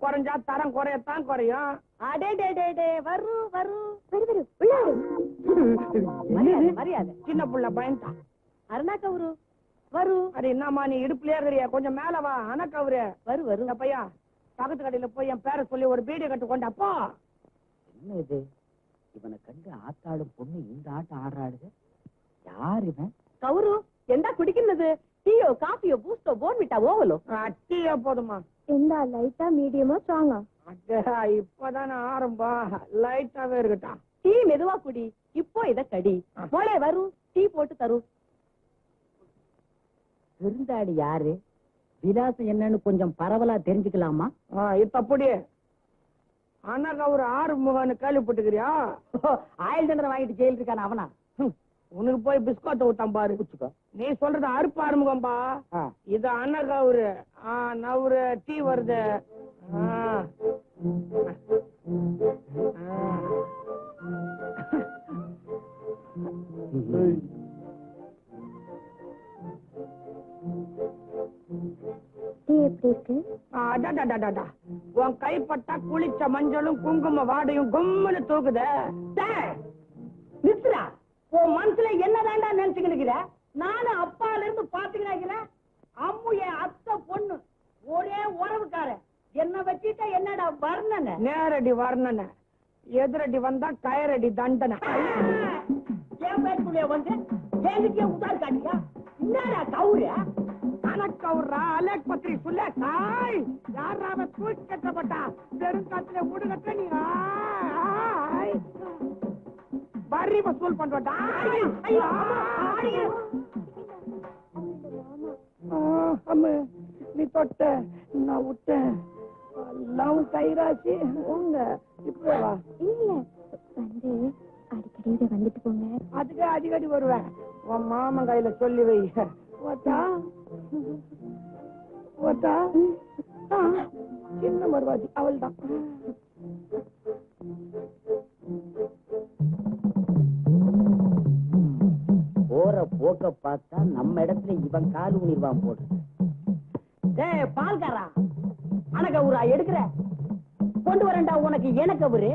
குறைஞ்சா தரம் குறையத்தான் குறையும். அடே டே டே டே வரு வரு. வரு மரியாதை சின்ன புள்ள பயன்ட்டான் அருணா கவுரு வரு. அது என்னம்மா நீ இடுப்புலயே இருக்கிறிய? கொஞ்சம் மேல வா அனக்கு அவரு வரு வரு. பையா பக்கத்து கடையில போய் என் பேரை சொல்லி ஒரு பீடி கட்டு கொண்டாப்போ என்ன இது? இவனை கண்டு ஆத்தாளும் பொண்ணு இந்த ஆட்டம் ஆடுறாடுது யார் இவன்? கவுரு எந்த குடிக்கிறது? டீயோ காஃபியோ பூஸ்டோ போன்விட்டா ஓவலோ? டீயா போதுமா எந்த லைட்டா மீடியமா ஸ்ட்ராங்கா இப்பதானே ஆரம்பம் லைட்டாவே இருக்கட்டும். டீ மெதுவா குடி. இப்போ இத கடி. மோளே வரு. டீ போட்டு தரு. விருந்தாடி யாரு? விலாசம் என்னன்னு கொஞ்சம் பரவலா தெரிஞ்சுக்கலாமா? இப்ப அப்படி அனக்கு அவரு ஆறு முகன்னு கேள்விப்பட்டுக்கிறியா ஆயுள் தண்டனை வாங்கிட்டு ஜெயில் இருக்கான அவனா? உனக்கு போய் பிஸ்கோட்டை விட்டான் பாரு. குச்சிக்கோ. நீ சொல்றது அறுப்பு ஆறுமுகம்பா? ஆ. இது அண்ணக அவரு ஆ நவுரு. டீ வருது. உன் கைப்பட்டா குளிச்ச மஞ்சளும் குங்கும வாடையும் கும்முன்னு தூக்குதே. நித்ரா உன் மனசுல என்னதான்டா நினைச்சுக்கிட்டு நானும் அப்பால இருந்து பாத்துக்கிறேன் அம்மு என் அத்தை பொண்ணு ஒரே உறவுக்கார என்ன வச்சுட்டா என்னடா வர்ணனை? நேரடி வர்ணனை. எதிரடி வந்தா கயரடி தண்டனை. என் பேருக்குள்ளே வந்து என்கிட்ட உதார் காட்டியா? என்னடா கவுரு? கணக்கு அவர்ரா அலேக் பத்திரி சொல்ல தாய்! யாராவ தூக்கி கட்டப்பட்டா? பெருங்காத்துல முடுகட்ட நீ ஆய். வரி வசூல் பண்றடா ஐயோ. அம்மு நீ தொட்ட நான் விட்டேன் எல்லாம் கைராசி உங்க இப்ப வா. இல்ல வந்து அடிக்கடி இதை வந்துட்டு போங்க. அதுக்கு அடிக்கடி வருவேன். உன் மாமன் கையில சொல்லி வை. ஓட்டா ஓட்டா ஆ, சின்ன மருவாதி அவள் தான் போக்க பார்த்தா நம்ம இடத்துல இவன் கால் ஊனிடுவான் போடு டேய் பால்காரா அனகவுரா எடுக்கிற? கொண்டு வரேன்டா உனக்கு எனக்கவுரு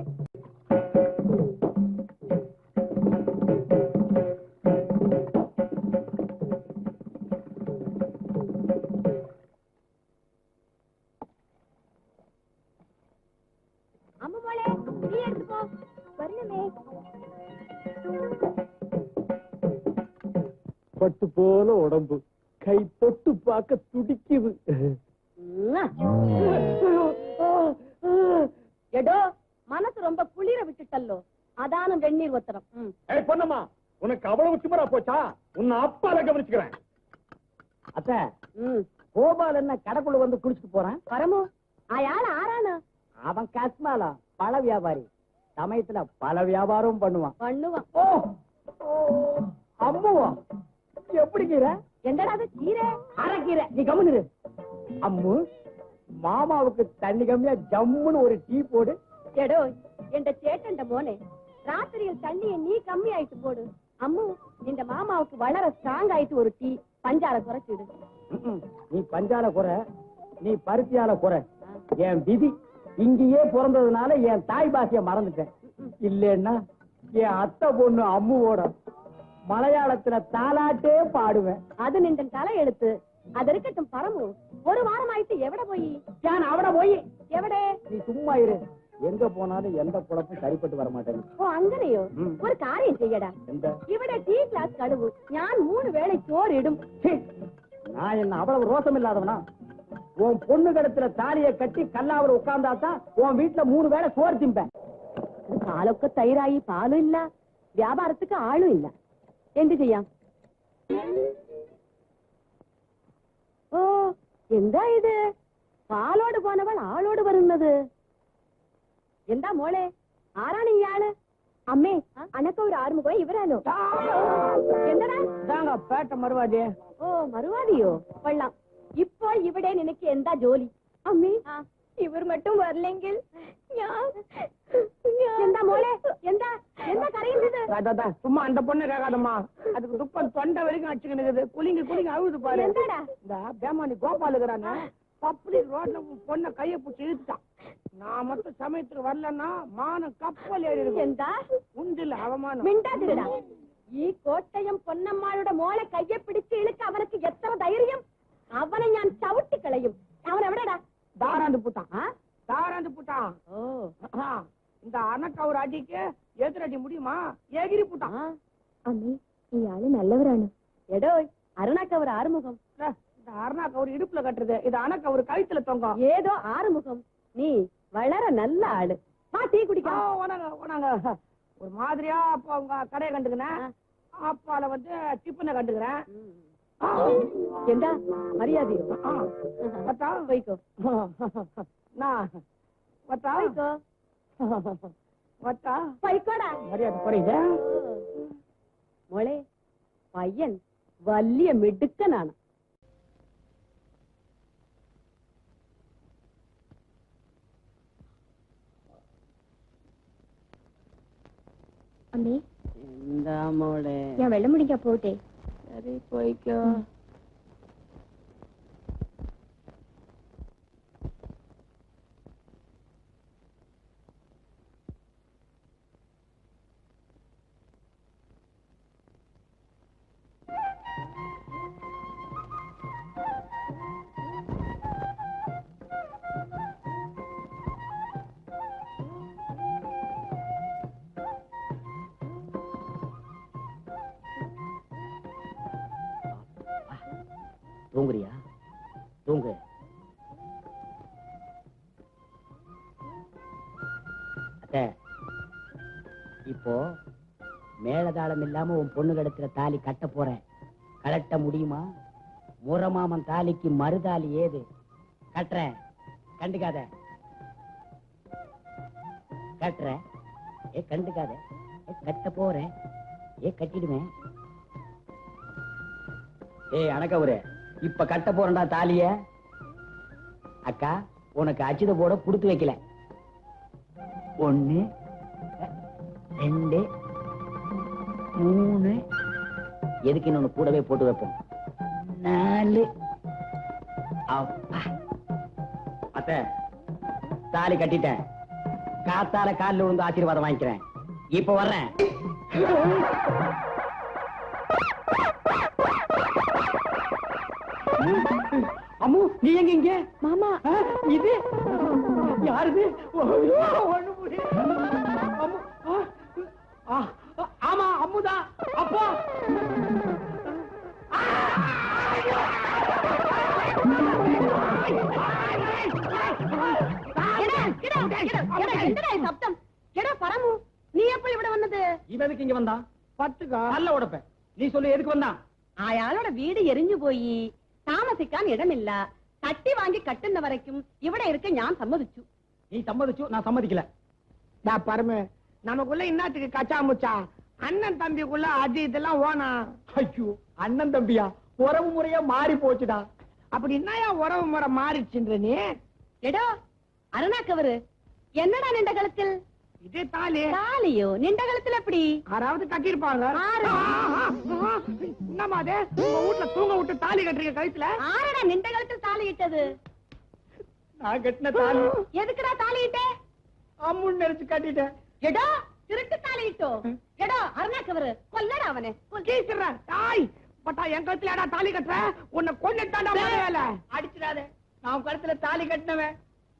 அம்மா மோளே டீ எடுத்து போ வரணுமே. பட்டு போல உடம்பு. கை தொட்டு பார்க்க துடிக்குது. எடோ மனசு ரொம்ப குளிர விட்டுட்டல்லோ. அதான வெந்நீர் ஒத்தரம் பொண்ணம்மா உனக்கு அவ்வளவு திமிரா போச்சா? உன்னை அப்பால கவனிச்சுக்கிறேன். அத்த ம். கோபால் என்ன கடைக்குள்ள வந்து குடிச்சிட்டு போறான்? வரமோ அயாள் ஆறானா அவன் கஸ்மாலா பழ வியாபாரி. சமயத்துல பல வியாபாரம் பண்ணுவான். பண்ணுவான். ஓ ஓ, அம்முவா எப்படிங்கிற என்னடா அது கீரை? அரைக்கீரை நீ கம்முனு அம்மு மாமாவுக்கு தண்ணி கம்மியா ஜம்முன்னு ஒரு டீ போடு. எடோ என்ற சேட்டண்ட மோனே ராத்திரியில் தண்ணியை நீ கம்மி ஆயிட்டு போடு. அம்மு இந்த மாமாவுக்கு வளர ஸ்ட்ராங் ஆயிட்டு ஒரு டீ பஞ்சார குறைச்சிடு. நீ பஞ்சால குறை நீ பருத்தியால குறை. என் விதி இங்கேயே பிறந்ததுனால என் தாய் பாஷைய மறந்துட்டேன். இல்லைன்னா என் அத்தை பொண்ணு அம்முவோட மலையாளத்துல தாலாட்டே பாடுவேன். அது நின்ற தலை எடுத்து அது இருக்கட்டும் பரமு. ஒரு வாரம் ஆயிட்டு எவட போய்? நான் அவட போய்? எவடே? நீ சும்மா இரு. எங்க போனாலும் எந்த குழப்பும் சரிப்பட்டு வர மாட்டேங்குது. ஓ அங்கனையோ. ஒரு காரியம் செய்யடா. எந்த? இவட டீ கிளாஸ் கழுவு ஞான் மூணு வேளை சோறு இடும் சீ, நான் என்ன அவ்வளவு ரோசம் இல்லாதவனா உன் பொண்ணு கடத்துல தாலியை கட்டி கல்லாவில் உட்கார்ந்தாதான் உன் வீட்டுல மூணு வேளை சோறு திம்பேன். காலொக்க தயிராயி பாலும் இல்ல. வியாபாரத்துக்கு ஆளும் இல்ல. എന്ത് ചെയ്യാം? ഓ എന്താ ഇത്? പാലോട് പോനവൾ ആളോട് വരുന്നത്. എന്താ മോളെ? ആരാണ് ഇയാൾ അമ്മേ അനക്ക ഒരു ആറുമുഖം ഇവരാനോ എന്താ പേട്ട മറുവാതി ഓ മറുവാതിയോ? കൊള്ളാം. ഇപ്പോൾ ഇവിടെ നിനക്ക് എന്താ ജോലി? അമ്മേ இவர் மட்டும் வரலைங்கில் எந்த சும்மா அந்த பொண்ணு கேட்காதம்மா. அதுக்கு துப்பம் தொண்டை வரைக்கும் அடிச்சுக்கினுக்குது குளிங்க குளிங்க அழுது பாரு. இந்த பேமானி கோபால் இருக்கிறானே ரோட்ல பொண்ணை கையை பிடிச்சி இழுத்துட்டான். நான் மட்டும் சமயத்துக்கு வரலன்னா மானம் கப்பல் ஏறி இருக்கும். எந்த? உண்டில் அவமானம். ஈ கோட்டையம் பொன்னம்மாளோட மோளை கையை பிடிச்சு இழுக்க அவனுக்கு எத்தனை தைரியம்? அவனை நான் சவுட்டி களையும். அவனை விடடா. தாராந்து பூட்டான் தாராந்து பூட்டான் இந்த அணக்கவர் அடிக்கு எதிரடி முடியுமா? எகிரி பூட்டான் அம்மி நீ ஆளு நல்லவரானு. எடோ அருணாக்கவர் ஆறுமுகம். இந்த அருணாக்கவர் இடுப்புல கட்டுறது. இது அணக்கவர் கழுத்துல தொங்கும். ஏதோ ஆறுமுகம். நீ வளர நல்ல ஆளு. வா டீ குடிக்க. ஓனாங்க ஓனாங்க ஒரு மாதிரியா அப்போ உங்க கடையை கண்டுக்கினேன். அப்பால வந்து டிப்புனை கண்டுக்கிறேன். ஏண்டா? மரியாதையோ பத்தா? வைக்கோ நான் பத்தா? வைக்கோ பத்தா? வைக்கோடா மரியாதை குறையுத? மொளே பையன் வலிய மிடுக்க நானா அம்மி. இந்த அம்மாவோட என் வெள்ள முடிக்க போட்டேன் अरे कोई क्या? हम्म। தூங்குறியா? தூங்கு. அத்தை இப்போ மேளதாளம் இல்லாம உன் பொண்ணு கிடத்துல தாலி கட்ட போறேன். கலட்ட முடியுமா? முரமாமன் தாலிக்கு மறுதாலி ஏது? கட்டுறேன். கண்டுக்காத. கட்டுறேன். ஏ கண்டுக்காத. ஏ கட்ட போறேன். ஏ கட்டிடுவேன் ஏய் அணக்கவுரே இப்ப கட்ட போறேன்டா தாலிய. அக்கா உனக்கு அச்சுத போட குடுத்து வைக்கல. ஒண்ணு ரெண்டு மூணு. எதுக்கு இன்னொன்னு கூடவே போட்டு வைப்போம்? நாலு. அப்பா. அத்தை தாலி கட்டிட்டேன். காத்தால காலில் விழுந்து ஆசீர்வாதம் வாங்கிக்கிறேன். இப்ப வர்றேன். அம்மு நீ எங்க இங்க? மாமா. இது? யாருது? ஆமா அம்முதான் அப்பா. சப்தம்? எடா பரமு நீ எப்ப இவட வந்தது? இவனுக்கு இங்க வந்தா பட்டுக்கா? நல்ல உடப்ப நீ சொல்லு எதுக்கு வந்தா ஆயாளோட வீடு எரிஞ்சு போயி താമസിക്കാൻ ഇടമില്ല തട്ടി വാങ്ങി കട്ടുന്ന വരയ്ക്കും ഇവിടെ இருக்க ഞാൻ സമ്മതിച്ചു நீ சம்மதிச்சு நான் சம்மதிக்கல டா பரமு நமக்குள்ள இன்னத்துக்கு கச்சா முச்சா அண்ணன் தம்பிக்குள்ள அது இதெல்லாம் ஓனா ஐயோ அண்ணன் தம்பியா உறவு முறையா மாறி போச்சுடா அப்படி என்னயா உறவு முறை மாறிச்சுன்ற நீ എടോ അരുണാക്കവര് എന്നടാ നിന്റെ കളത്തിൽ இது தாலி. தாலியோ? நின்ற காலத்துல எப்படி யாராவது கட்டியிருப்பாங்க என்னமா அது? உங்க வீட்டுல தூங்க விட்டு தாலி கட்டுறீங்க கழுத்துல? ஆறடா நின்ற காலத்துல தாலி இட்டது. நான் கட்டின தாலி. எதுக்குடா தாலி இட்ட? அம்முன்னு நினைச்சு கட்டிட்டேன். எடா திருட்டு தாலி இட்டோ? ஹெடா அருணா கவரு கொல்லடா அவனே. கீசிடுறேன் தாய் பட்டா என் கழுத்துல ஏடா தாலி கட்டுற? உன்னை கொண்டுட்டாடா வேலை. அடிச்சிடாத. நான் கழுத்துல தாலி கட்டினவன்.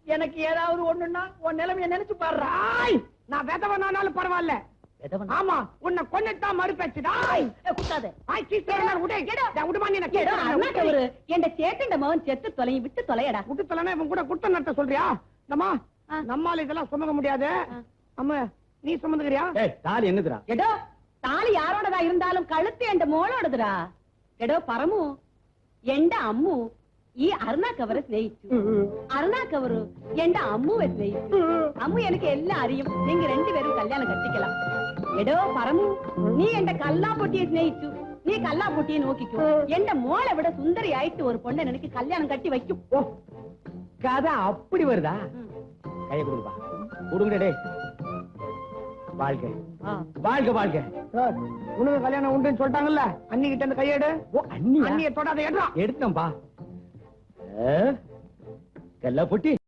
எனக்கு ஏதாவது ஒண்ணுன்னா உன் நிலைமைய நினைச்சு பாடுறாய் நான் விதவனானாலும் பரவாயில்ல. ஆமா உன்னை கொன்னுட்டா மறுபேச்சுடா குத்தாதே. ஆய் சீஸ்டர் நான் உடை. எடா. நீ கேடா அண்ணா கவரு என்ட மகன் செத்து தொலையும் விட்டு தொலையடா. விட்டு தொலைனா இவன் கூட குத்த நடத்த சொல்றியா? நம்மா நம்மால இதெல்லாம் சுமக்க முடியாது. அம்மா நீ சுமந்துக்கறியா? ஏய் என்னதுடா? எடோ தாலி யாரோடதா இருந்தாலும் கழுத்து என்ட மோளோடதுடா. எடோ பரமு என்ட அம்மு ഈ അരുണാക്കവരെ സ്നേഹിച്ചു അരുണാക്കവറു എന്റെ അമ്മുവെ സ്നേഹിച്ചു അമ്മു എനിക്ക് എല്ലാം അറിയും നിങ്ങൾ രണ്ടുപേരും കല്യാണം കത്തിക്കലാം എടോ പറമു നീ എന്റെ കല്ലാപ്പൊട്ടിയെ സ്നേഹിച്ചു നീ കല്ലാപ്പൊട്ടിയെ നോക്കിക്കോ എന്റെ മോളെ ഇവിടെ സുന്ദരിയായിട്ട് ഒരു പൊണ്ണൻ എനിക്ക് കല്യാണം കട്ടി വയ്ക്കും ഓ കഥ അപ്പടി വരുതാ കൈ കൊടുപ്പാ കൊടുങ്ങടേ வாழ்க வாழ்க வாழ்க உனக்கு கல்யாணம் உண்டுன்னு சொல்லிட்டாங்கல்ல அன்னிக்கிட்ட அந்த கையேடு அண்ணி அண்ணியை தொடாத எடுறா எடுத்தோம்பா கல்லா பொட்டி.